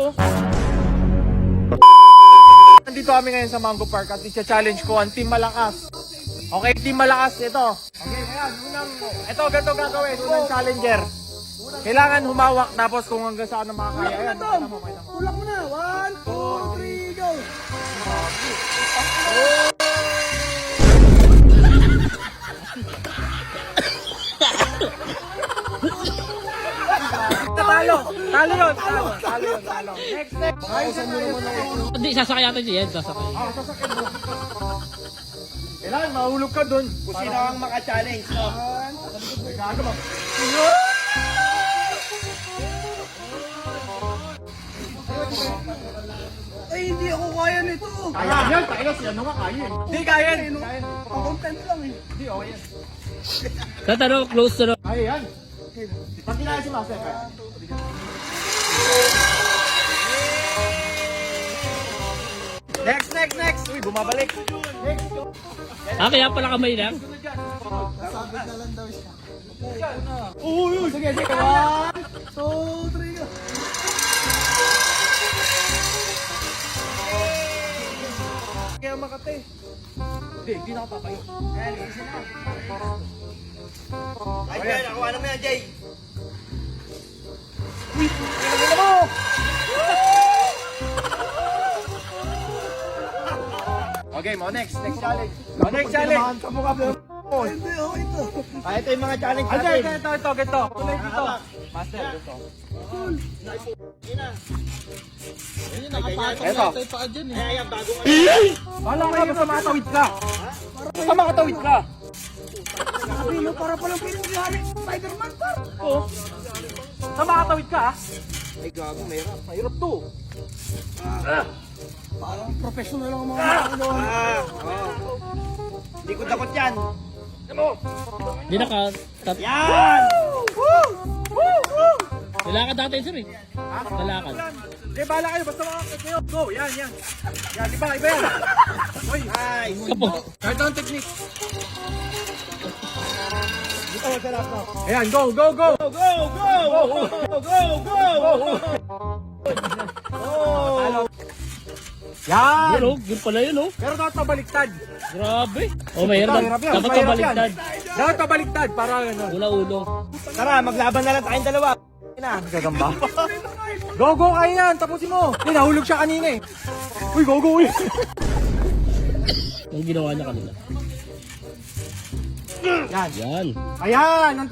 oh. Nandito kami ngayon sa Mango Park at i-challenge ko ang Team Malakas. Okay, Team Malakas, ito. Okay, ayan, unang, ito, ganito gagawin, unang challenger. Kailangan humawak tapos kung hanggang saan na makakaya. Ayan. Tulak mo na. One, two, Talo! Yun! Talo! Talo yun! Talo! Next, next! Ayos na ayos na Hindi, sasakay natin si Ed, sasakay. Ah, sasakyan mo. Kailangan mahulog ka dun. Kung sino ang maka-challenge, no? Gago ba? Ay, hindi ako kaya nito. Kaya yan! Tayo na siya. Ano nga kaya eh. Hindi kaya yan! Kaya yan. Content lang eh. Hindi, okay yan. Sa tanong, close to Kaya yan. Pati na si Master. Kaya. Next, next, next! Uy, bumabalik. Next. Ah, kaya pala kamay lang? Uy, uy! Sige, sige. One, Two, three, go. Kaya makate. Hindi, hindi na. Ayan, isa na. Ay, Jay, nakuha na mo yan, Jay. Ano Okay, mo next, next challenge. Mo next challenge. Kamukha mo. Hindi, oh, ito. Ah, ito yung mga challenge natin. Ito, ito, ito, ito, ito. Tuloy dito. Master, ito. Ito. Bala ka basta makatawid ka. Basta makatawid ka. Sabi mo, para palang pinaglahan ng Spider-Man, par. Oo. Basta makatawid ka, ah. Ay, gago, mahirap. Mahirap to. Parang professional lang ang mga mga doon. Ah, oo. Hindi ko dakot yan. Hindi naka... Tat Yan! Woo! Woo! Woo! Nilakad sir eh. Nilakad. Hindi, bahala kayo. Basta makakit kayo. Go, yan, yan. Yan, iba, iba yan. Uy, nice. Kapo. Cartoon technique. Ayan, go, go, go! Go, go, go! Go, go, go! Oh! Yan! Yun oh, yun pala yun oh. Pero dapat pabaliktad. Grabe. Oh, mahirap. Mahirap yan, Dapat mahirap yan. Dapat pabaliktad para ano. Ula-ulo. Tara, maglaban na lang tayong dalawa. Na, gagamba. Go, go kayo yan. Tapusin mo. Hindi, nahulog siya kanina eh. Uy, go, go, uy. Ang ginawa niya kanina. Yan. Yan. Ayan. Ang